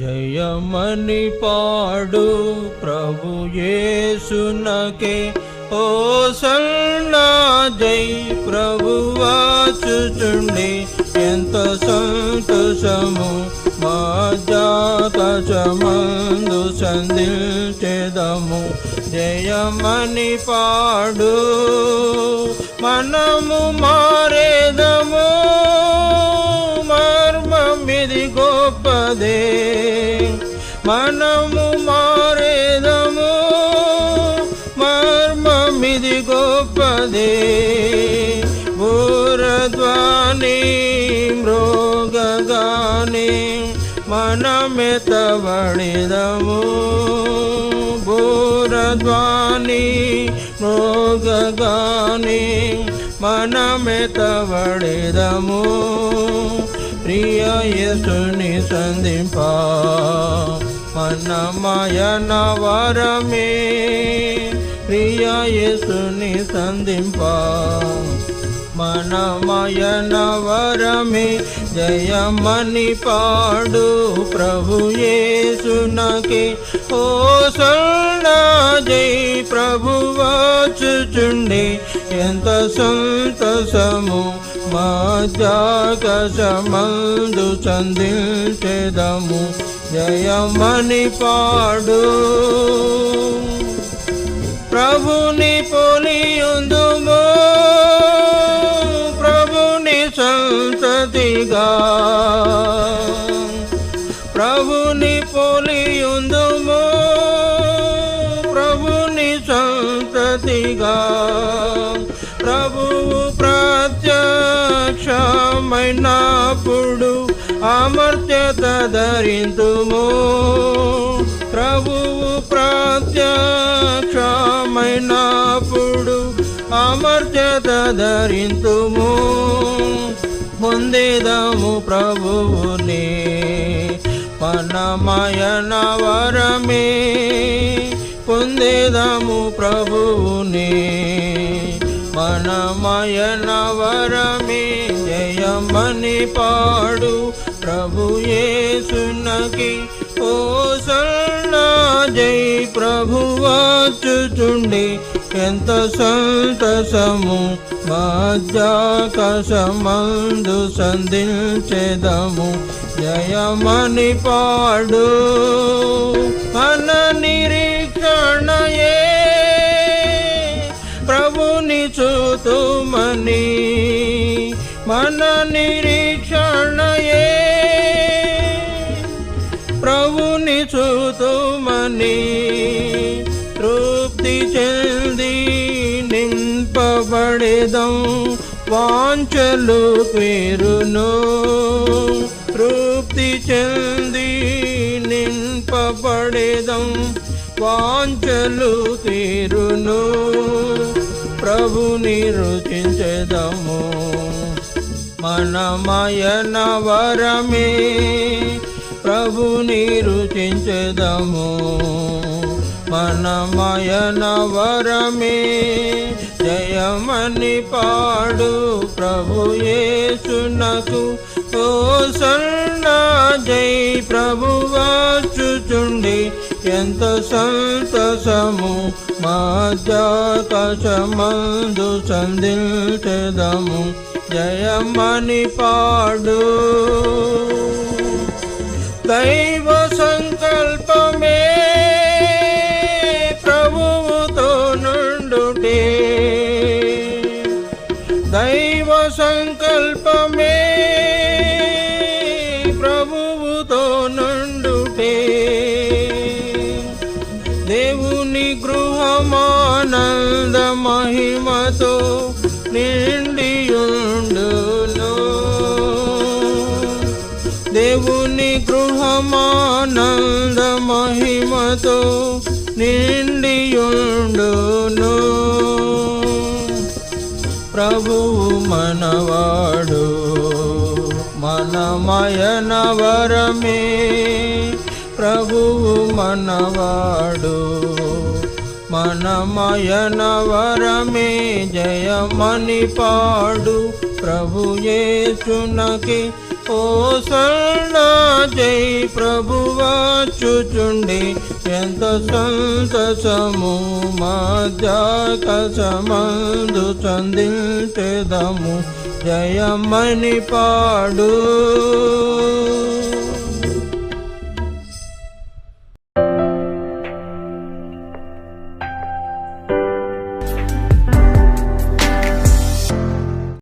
జయమని పాడు ప్రభు యేసునకే. ఓ సన్నా జై ప్రభు వాచుచుండి ఎంత సంతోషము మా జాకచమందు సంధించెదము. జయమని పాడు మనము మారేదము. మనము మారేదము మర్మమిది గొప్పదే బూరధ్వని మృగగాని మనమెతబడిదము బూరధ్వని మృగగాని మనమెతబడిదము ప్రియ యేసుని సంధింప మనమయన వరమే ప్రియ యేసుని సంధింప. మనమయన వరమే జయమని పాడు ప్రభు యేసునకి. ఓ సన్నా జై ప్రభు వచ్చుచుండి. ఎంత సంతసము మా జాగసమందు చందించెదము. జయమణి పాడు. ప్రభుని పొలియుందుము. ప్రభుని సంతతిగా. ప్రభుని పొలియుందుము. ప్రభుని సంతతిగా. ప్రభువు ప్రత్యక్షమైనప్పుడు అమర్త్యత ధరింతుము ప్రభువు ప్రాత్యక్షమైనప్పుడు అమర్త్యత ధరింతుము పొందేదము ప్రభువుని పనమయన వరమే పొందేదము ప్రభువుని మనమయన వరమే జయమని పాడు ప్రభు యేసునకి ఓ సన్నా జై ప్రభు వచ్చుచుండి ఎంత సంతసము మధ్యాకసమందు సంధించెదము. జయమని పాడు మన నిరీక్షణయే. ప్రభుని చూతుమని మన నిరీక్షణ ప్రభుని చూతుమని తృప్తి చెంది నింపబడేదం వాంచలు పేరును తృప్తి చెంది నింపబడేదం వాంచలు తీరును ప్రభుని రుచించదము. మనమయన వరమే ప్రభుని రుచించెదము మనమయన వరమే జయమని పాడు ప్రభు యేసునకు. ఓ సన్నా జై ప్రభు చూచుండి ఎంత సంతసము మాధ్యాకశమందు సందిల్చెదము జయమణి పాడు. దైవ సంకల్పమే ప్రభువుతో నుండుటే దైవ సంకల్పమే ప్రభువుతో నుండుటే దేవుని గృహమానంద మహిమతో మహిమతో నిండియుండును. ప్రభువు మనవాడు మనమయన వరమే ప్రభువు మనవాడు మనమయన వరమే జయమణి పాడు ప్రభు యేసునకి ఓ సల్లా జై ప్రభువాచుచుండి ఎంత సంతసము మాధ్యాకసమందు చందించెదము. జయమణి పాడు.